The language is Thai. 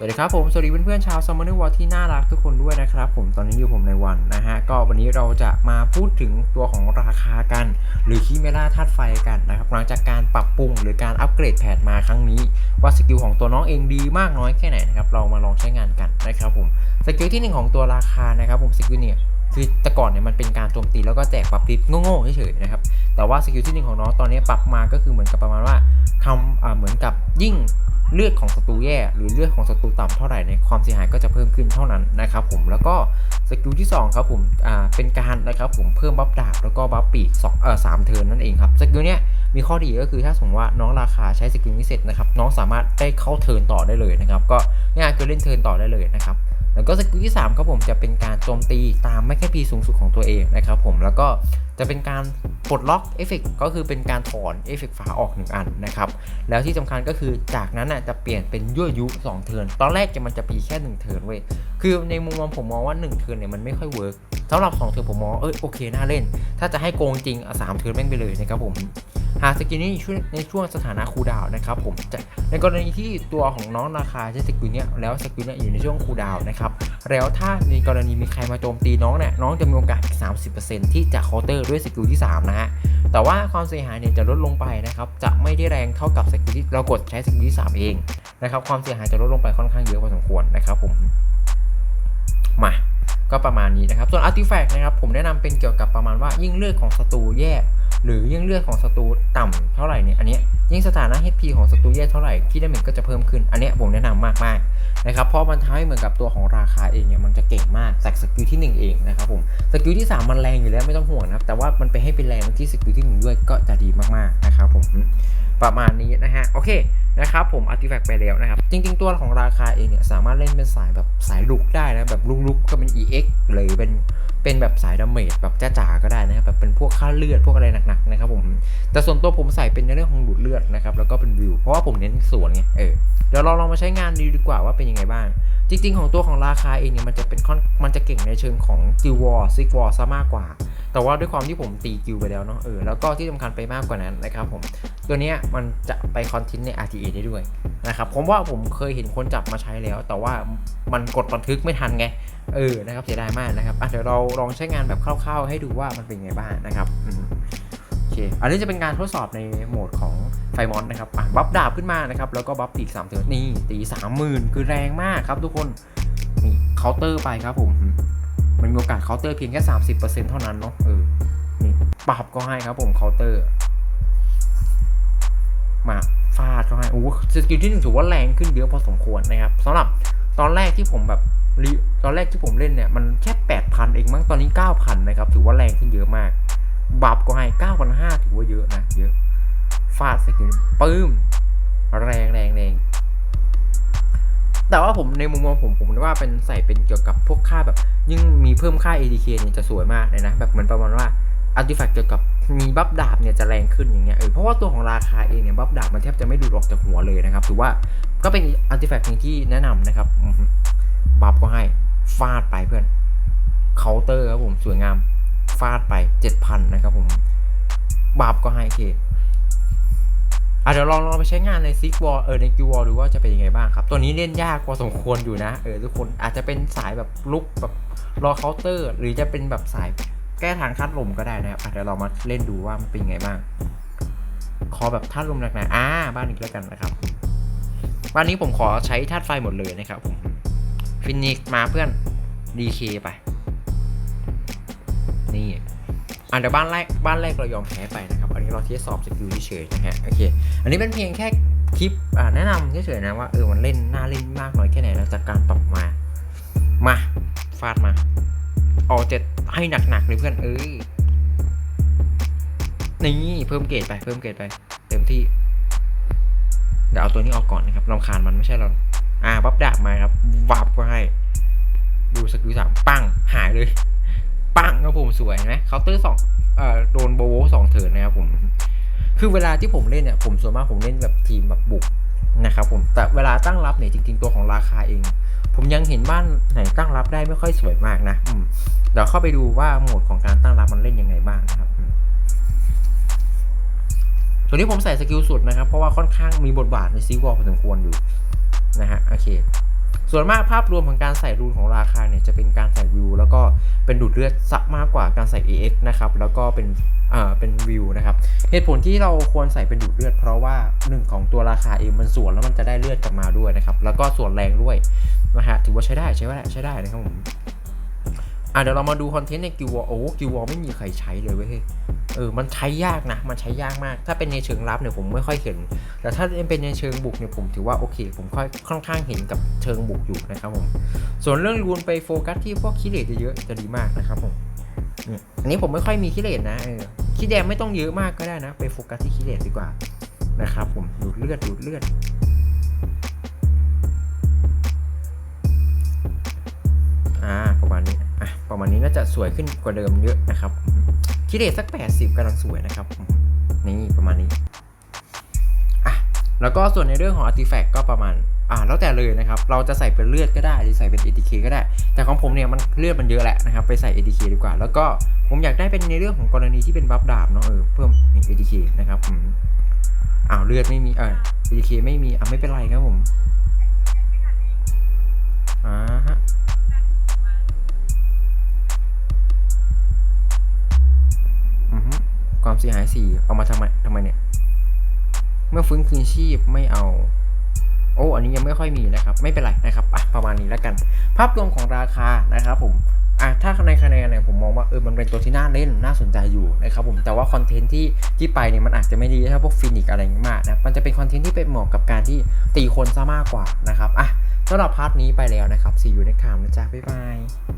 สวัสดีครับผม สวัสดีเพื่อนๆชาว Summoner War ที่น่ารักทุกคนด้วยนะครับผมตอนนี้อยู่ผมในวันนะฮะ ก็วันนี้เราจะมาพูดถึงตัวของราคากัน หรือคีเมล่าธาตุไฟกันนะครับหลังจากการปรับปรุงหรือการอัปเกรดแพทมาครั้งนี้ ว่าสกิลของตัวน้องเองดีมากน้อยแค่ไหนนะครับเรามาลองใช้งานกันนะครับผมสกิลที่หนึ่งของตัวราคานะครับผมสกิลเนี่ยคือแต่ก่อนเนี่ยมันเป็นการโจมตีแล้วก็แจกปรับทิศโง่ๆเฉยๆนะครับแต่ว่าสกิลที่หนึ่งของน้องตอนนี้ปรับมาก็คือเหมือนกับประมาณว่าทำอ่าเหมือนกับยิ่ง เลือดของศัตรูแย่ หรือเลือดของศัตรูต่ำเท่าไหร่ในความเสียหายก็จะเพิ่มขึ้นเท่านั้นนะครับผมแล้วก็สกิลที่2ครับผมอ่าเป็นการนะครับผมเพิ่มบัฟดาบแล้วก็บัฟปีกสองเอ่อสามเทิร์นนั่นเองครับสกิลเนี้ยมีข้อดีก็คือถ้าสมมติว่าน้องราคาใช้สกิลนี้เสร็จนะครับน้องสามารถได้เข้าเทิร์นต่อได้เลยนะครับก็ง่ายคือเล่นเทิร์นต่อได้เลยนะครับ แล้วก็สกิลที่3ครับผมจะเป็นการโจมตีตามไม่แค่พีสูงสุดของตัวเองนะครับผมแล้วก็จะเป็นการปลดล็อกเอฟเฟกก็คือเป็นการถอนเอฟเฟกฝาออกหนึ่งอันนะครับแล้วที่สำคัญก็คือจากนั้นน่ะจะเปลี่ยนเป็นยั่วยุ 2 เทิร์นตอนแรกจะมันจะปีแค่ 1 เทิร์นเว้ยคือในมุมมองผมมองว่า 1 เทิร์นเนี่ยมันไม่ค่อยเวิร์กสำหรับ 2 เทิร์นผมมองเออโอเคน่าเล่น ถ้าจะให้โกงจริงอะสามเทิร์นแม่งไปเลยนะครับผม หากสกิลนี้ในช่วงสถานะคูดาวนะครับผมจะในกรณีที่ตัวของน้องราคาใช้สกิลเนี้ยแล้วสกิลเนี้ยอยู่ในช่วงคูดาวนะครับแล้วถ้าในกรณีมีใครมาโจมตีน้องเนี่ยน้องจะมีโอกาส 30%ที่จะเคาน์เตอร์ด้วยสกิลที่ 3 นะฮะแต่ว่าความเสียหายเนี่ยจะลดลงไปนะครับจะไม่ได้แรงเท่ากับสกิลที่เรากดใช้สกิลที่ 3 เองนะครับความเสียหายจะลดลงไปค่อนข้างเยอะพอสมควรนะครับผมมาก็ประมาณนี้นะครับ ส่วนอาร์ติแฟกต์นะครับ ผมแนะนำเป็นเกี่ยวกับประมาณว่ายิ่งเลือดของศัตรูแย่ หรือยิ่งเลือดของศัตรูต่ำเท่าไหร่เนี่ยอันนี้ยิ่งสถานะ HP ของศัตรูแย่เท่าไหร่ที่ดาเมจก็จะเพิ่มขึ้น อันนี้ผมแนะนำมากมากนะครับเพราะมันทำให้เหมือนกับตัวของราคาเองเนี่ยมันจะเก่งมากจากสกิลที่ 1 เองนะครับผมสกิลที่ 3 มันแรงอยู่แล้วไม่ต้องห่วงนะครับแต่ว่ามันไปให้เป็นแรงที่สกิลที่ 1 ด้วยก็จะดีมากๆ นะครับผมประมาณนี้นะฮะโอเคนะครับผมอาร์ติแฟกต์ไปแล้วนะครับ จริง ๆ ตัวของราคาเองเนี่ยสามารถเล่นเป็นสายแบบสายลุกได้นะแบบลุกๆก็เป็น EX หรือเป็นเป็นแบบสายดาเมจแบบจ้าๆก็ได้นะครับแบบเป็นพวกค่าเลือดพวกอะไรหนักๆนะครับผมแต่ส่วนตัวผมใส่เป็นในเรื่องของดูดเลือดนะครับแล้วก็เป็นวิว เพราะว่าผมเน้นสวนไงเออเดี๋ยวเราลองมาใช้งานดูดีกว่าว่าเป็นยังไงบ้าง จริง ๆ ของตัวของราคาเองเนี่ยมันจะเป็นค่อนมันจะเก่งในเชิงของกิวอร์ซิกวอร์ซะมากกว่า แต่ว่าด้วยความที่ผมตีกิลไปแล้วเนาะเออแล้วก็ที่สำคัญไปมากกว่านั้นนะครับผมตัวเนี้ยมันจะไปคอนเทนใน RTA ได้ด้วยนะครับผมว่าผมเคยเห็นคนจับมาใช้แล้ว แต่ว่ามันกดบันทึกไม่ทันไงเออนะครับเสียดายมากนะครับอะเดี๋ยวเราลองใช้งานแบบคร่าวๆ ให้ดูว่ามันเป็นไงบ้างนะครับอืมโอเคอันนี้จะเป็นการทดสอบในโหมดของไฟมอนนะครับอะบัฟดาบขึ้นมานะครับแล้วก็บัฟปีกสามเทิร์นนี่ตีสามหมื่นคือแรงมากครับทุกคนนี่เคาน์เตอร์ไปครับผม มันมีโอกาสเคาน์เตอร์เพียงแค่สามสิบเปอร์เซ็นต์เท่านั้นเนาะเออนี่ปรับก็ให้ครับผมเคาน์เตอร์ มาฟาดเข้าให้โอ้สกิลที่หนึ่งถือว่าแรงขึ้นเยอะพอสมควรนะครับสำหรับตอนแรกที่ผมแบบตอนแรกที่ผมเล่นเนี่ยมันแค่แปดพันเองมั้งตอนนี้เก้าพันนะครับถือว่าแรงขึ้นเยอะมากบับก็ให้เก้าพันห้าถือว่าเยอะนะเยอะฟาดสกิลปื้มแรงแรงแรง แต่ว่าผมในมุมมองผมผมว่าเป็นใส่เป็นเกี่ยวกับพวกค่าแบบ ยิ่งมีเพิ่มค่า ADK เนี่ยจะสวยมากเลยนะ แบบเหมือนประมาณว่าอาร์ติแฟกต์เกี่ยวกับมีบัฟดาบเนี่ยจะแรงขึ้นอย่างเงี้ยเออเพราะว่าตัวของราคาเองเนี่ยบัฟดาบมันแทบจะไม่ดูดออกจากหัวเลยนะครับถือว่าก็เป็นอาร์ติแฟกต์หนึงที่แนะนำนะครับบัฟก็ให้ฟาดไปเพื่อนเคาน์เตอร์ครับผมสวยงามฟาดไป 7,000 นะครับผมบัฟก็ให้เค อะเดี๋ยวลองลองไปใช้งานในซิกวอลเออในกิวอลดูว่าจะเป็นยังไงบ้างครับ ตัวนี้เล่นยากพอสมควรอยู่นะเออทุกคนอาจจะเป็นสายแบบลุกแบบรอเคาน์เตอร์ หรือจะเป็นแบบสายแก้ทางคาดลมก็ได้นะครับอะเดี๋ยวเรามาเล่นดูว่ามันเป็นยังไงบ้าง ขอแบบธาลมหนักๆอ่าบ้านนี้แล้วกันนะครับบ้านนี้ผมขอใช้ธาตุไฟหมดเลยนะครับผมฟินิกมาเพื่อนดีเคไป นี่ อะเดี๋ยวบ้านแรกบ้านแรกเรายอมแพ้ไปนะครับ อันนี้เราทดสอบสกิลเฉยๆนะฮะโอเคอันนี้เป็นเพียงแค่คลิปแนะนำเฉยๆนะว่าเออมันเล่นน่าเล่นมากน้อยแค่ไหนแล้วจากการปรับมา มาฟาดมาเอาเจ็ดให้หนักๆเลยเพื่อนเอ้ยนี่เพิ่มเกรดไปเพิ่มเกรดไป เต็มที่เดี๋ยวเอาตัวนี้ออกก่อนนะครับรำคาญมันไม่ใช่เราอ่าบับดาบมาครับวับก็ให้ ดูสกิลสามปั้งหายเลย ปังครับผมสวยไหมเคาน์เตอร์สองเอ่อโดนโบโวสองเถินนะครับผม คือเวลาที่ผมเล่นเนี่ยผมส่วนมากผมเล่นแบบทีมแบบบุกนะครับผมแต่เวลาตั้งรับเนี่ยจริง ๆ ตัวของราคาเอง ผมยังเห็นบ้านไหนตั้งรับได้ไม่ค่อยสวยมากนะเดี๋ยวเข้าไปดูว่าโหมดของการตั้งรับมันเล่นยังไงบ้างนะครับตัวนี้ผมใส่สกิลสุดนะครับ เพราะว่าค่อนข้างมีบทบาทในซีวอลพอสมควรอยู่นะฮะโอเค ส่วนมากภาพรวมของการใส่รูนของราคาเนี่ยจะเป็นการใส่วิวแล้วก็เป็นดูดเลือดซะมากกว่าการใส่ AX นะครับแล้วก็เป็นอ่าเป็นวิวนะครับเหตุผลที่เราควรใส่เป็นดูดเลือด เพราะว่าหนึ่งของตัวราคาเองมันส่วนแล้วมันจะได้เลือดกลับมาด้วยนะครับแล้วก็ส่วนแรงด้วยนะฮะถือว่าใช้ได้ใช้ได้ใช้ได้นะครับผมอะเดี๋ยวเรามาดูคอนเทนต์ในกิววอลโอ้กิววอลไม่มีใครใช้เลยเว้ย ออมันใช้ยากนะ มันใช้ยากมาก ถ้าเป็นในเชิงรับเนี่ยผมไม่ค่อยเห็น แต่ถ้าเป็นในเชิงบุกเนี่ยผมถือว่าโอเค ผมค่อยค่อนข้างเห็นกับเชิงบุกอยู่นะครับผม ส่วนเรื่องรูนไปโฟกัสที่พวกคิเลตเยอะๆจะดีมากนะครับผมอืมอันนี้ผมไม่ค่อยมีคิเลตนะเออคิแดงไม่ต้องเยอะมากก็ได้นะ ไปโฟกัสที่คิเลตดีกว่านะครับผมดูดเลือดดูดเลือดอ่าประมาณนี้อะประมาณนี้น่าจะสวยขึ้นกว่าเดิมเยอะนะครับ คิดเลตสัก 80กำลังสวยนะครับ นี่ประมาณนี้อะแล้วก็ส่วนในเรื่องของอาร์ติแฟกต์ก็ประมาณอ่าแล้วแต่เลยนะครับ เราจะใส่เป็นเลือดก็ได้ หรือใส่เป็น ATK ก็ได้ แต่ของผมเนี่ยมันเลือดมันเยอะแหละนะครับ ไปใส่ ATK ดีกว่า แล้วก็ผมอยากได้เป็นในเรื่องของกรณีที่เป็นบัฟดาบเนาะเออเพิ่มนี่ ATK นะครับอืมอ้าวเลือดไม่มีเออ ATK ไม่มีอะไม่เป็นไรครับผมอ่าฮะ ความเสียหายสี่เอามาทำไมทำไมเนี่ย เมื่อฟื้นคืนชีพไม่เอา โอ้ อันนี้ยังไม่ค่อยมีนะครับ ไม่เป็นไรนะครับอะประมาณนี้แล้วกัน ภาพรวมของราคานะครับผมอะถ้าในคะแนนเนี่ยผมมองว่าเออมันเป็นตัวที่น่าเล่นน่าสนใจอยู่นะครับผมแต่ว่าคอนเทนต์ที่ที่ไปเนี่ยมันอาจจะไม่ดีถ้าพวกฟินิกอะไรมากนะมันจะเป็นคอนเทนต์ที่เป็นเหมาะกับการที่ตีคนซะมากกว่านะครับอะสำหรับพาร์ทนี้ไปแล้วนะครับ see you next time นะจ๊ะบ๊ายบาย